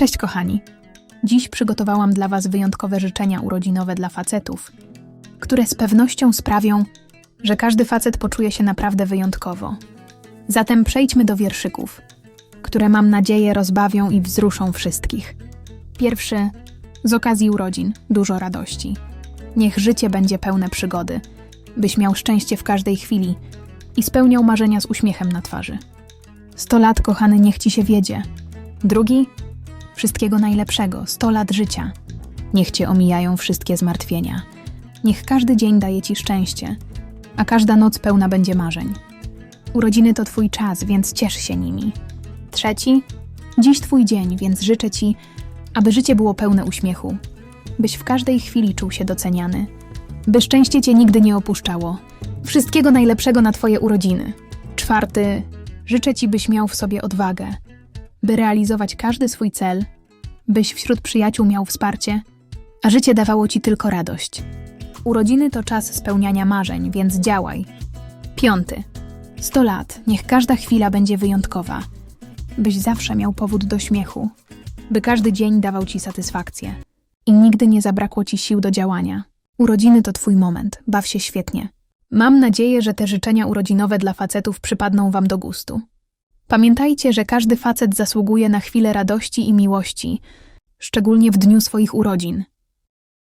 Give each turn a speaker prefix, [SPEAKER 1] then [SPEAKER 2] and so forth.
[SPEAKER 1] Cześć kochani. Dziś przygotowałam dla Was wyjątkowe życzenia urodzinowe dla facetów, które z pewnością sprawią, że każdy facet poczuje się naprawdę wyjątkowo. Zatem przejdźmy do wierszyków, które mam nadzieję rozbawią i wzruszą wszystkich. Pierwszy z okazji urodzin dużo radości. Niech życie będzie pełne przygody, byś miał szczęście w każdej chwili i spełniał marzenia z uśmiechem na twarzy. Sto lat, kochany, niech ci się wiedzie. Drugi wszystkiego najlepszego, sto lat życia. Niech cię omijają wszystkie zmartwienia. Niech każdy dzień daje ci szczęście, a każda noc pełna będzie marzeń. Urodziny to twój czas, więc ciesz się nimi. Trzeci, dziś twój dzień, więc życzę ci, aby życie było pełne uśmiechu, byś w każdej chwili czuł się doceniany, by szczęście cię nigdy nie opuszczało. Wszystkiego najlepszego na twoje urodziny. Czwarty, życzę ci, byś miał w sobie odwagę, by realizować każdy swój cel, byś wśród przyjaciół miał wsparcie, a życie dawało ci tylko radość. Urodziny to czas spełniania marzeń, więc działaj. Piąty. Sto lat, niech każda chwila będzie wyjątkowa, byś zawsze miał powód do śmiechu, by każdy dzień dawał ci satysfakcję i nigdy nie zabrakło ci sił do działania. Urodziny to twój moment, baw się świetnie. Mam nadzieję, że te życzenia urodzinowe dla facetów przypadną wam do gustu. Pamiętajcie, że każdy facet zasługuje na chwilę radości i miłości, szczególnie w dniu swoich urodzin.